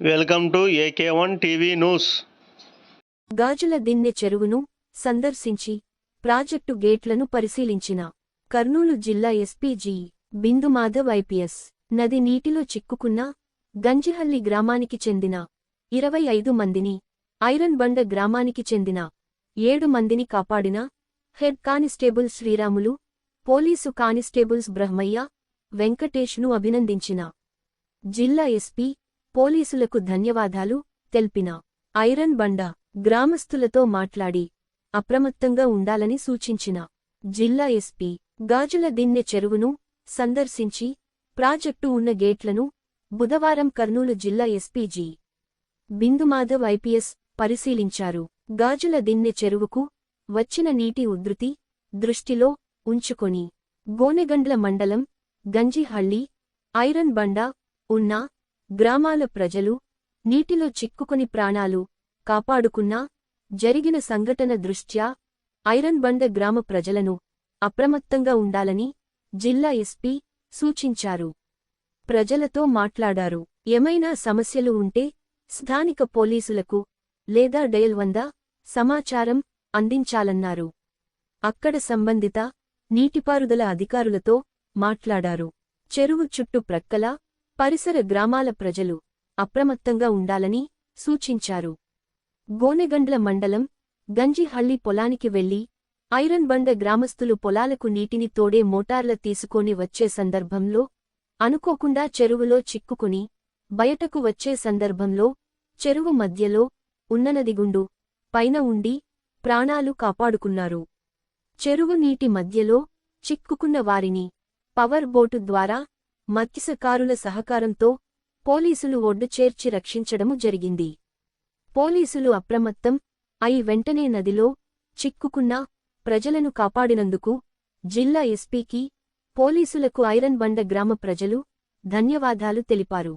Welcome to AK one TV news. Gajula Dinne చెరువును సందర్శించి project గేట్లను పరిశీలించిన కర్నూలు జిల్లా ఎస్పీజీ బిందుమాధవ్ ఐపీఎస్ నది నీటిలో చిక్కుకున్న గంజిహల్లి గ్రామానికి చెందిన ఇరవై ఐదు మందిని ఐరన్ బండ గ్రామానికి చెందిన ఏడు మందిని కాపాడిన head constable Sriramulu police constables Brahmayya వెంకటేష్ను అభినందించిన జిల్లా ఎస్పీ పోలీసులకు ధన్యవాదాలు తెల్పిన. ఐరన్ బండ గ్రామస్తులతో మాట్లాడి అప్రమత్తంగా ఉండాలని సూచించిన. జిల్లా ఎస్పీ గాజుల దిన్నె చెరువును సందర్శించి ప్రాజెక్టు ఉన్న గేట్లను బుధవారం కర్నూలు జిల్లా ఎస్పీజీ బిందుమాధవ్ ఐపీఎస్ పరిశీలించారు. గాజుల దిన్నె చెరువుకు వచ్చిన నీటి ఉధృతి దృష్టిలో ఉంచుకొని గోనెగండ్ల మండలం గంజిహళ్ళి ఐరన్ బండ ఉన్న గ్రామాల ప్రజలు నీటిలో చిక్కుకొని ప్రాణాలు కాపాడుకున్నా జరిగిన సంఘటన దృష్ట్యా ఐరన్ బండ గ్రామ ప్రజలను అప్రమత్తంగా ఉండాలని జిల్లా ఎస్పీ సూచించారు. ప్రజలతో మాట్లాడారు. ఏమైనా సమస్యలు ఉంటే స్థానిక పోలీసులకు లేదా డయల్ వంద సమాచారం అందించాలన్నారు. అక్కడ సంబంధిత నీటిపారుదల అధికారులతో మాట్లాడారు. చెరువు చుట్టు ప్రక్కల పరిసర గ్రామాల ప్రజలు అప్రమత్తంగా ఉండాలని సూచించారు. గోనెగండ్ల మండలం గంజిహళ్ళి పొలానికి వెళ్ళి ఐరన్ బండ గ్రామస్తులు పొలాలకు నీటిని తోడే మోటార్ల తీసుకొని వచ్చే సందర్భంలో అనుకోకుండా చెరువులో చిక్కుకుని బయటకు వచ్చే సందర్భంలో చెరువు మధ్యలో ఉన్ననదిగుండు పైన ఉండి ప్రాణాలు కాపాడుకున్నారు. చెరువు నీటి మధ్యలో చిక్కుకున్న వారిని పవర్ బోటు ద్వారా మత్స్యకారుల సహకారంతో పోలీసులు ఒడ్డు చేర్చి రక్షించడము జరిగింది. పోలీసులు అప్రమత్తం అయి వెంటనే నదిలో చిక్కుకున్న ప్రజలను కాపాడినందుకు జిల్లా ఎస్పీకి పోలీసులకు ఐరన్ బండ గ్రామ ప్రజలు ధన్యవాదాలు తెలిపారు.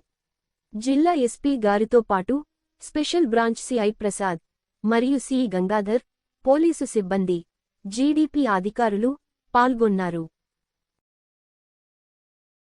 జిల్లా ఎస్పీ గారితో పాటు స్పెషల్ బ్రాంచ్ సిఐ ప్రసాద్ మరియు సి గంగాధర్ పోలీసు సిబ్బంది జీడీపీ అధికారులు పాల్గొన్నారు.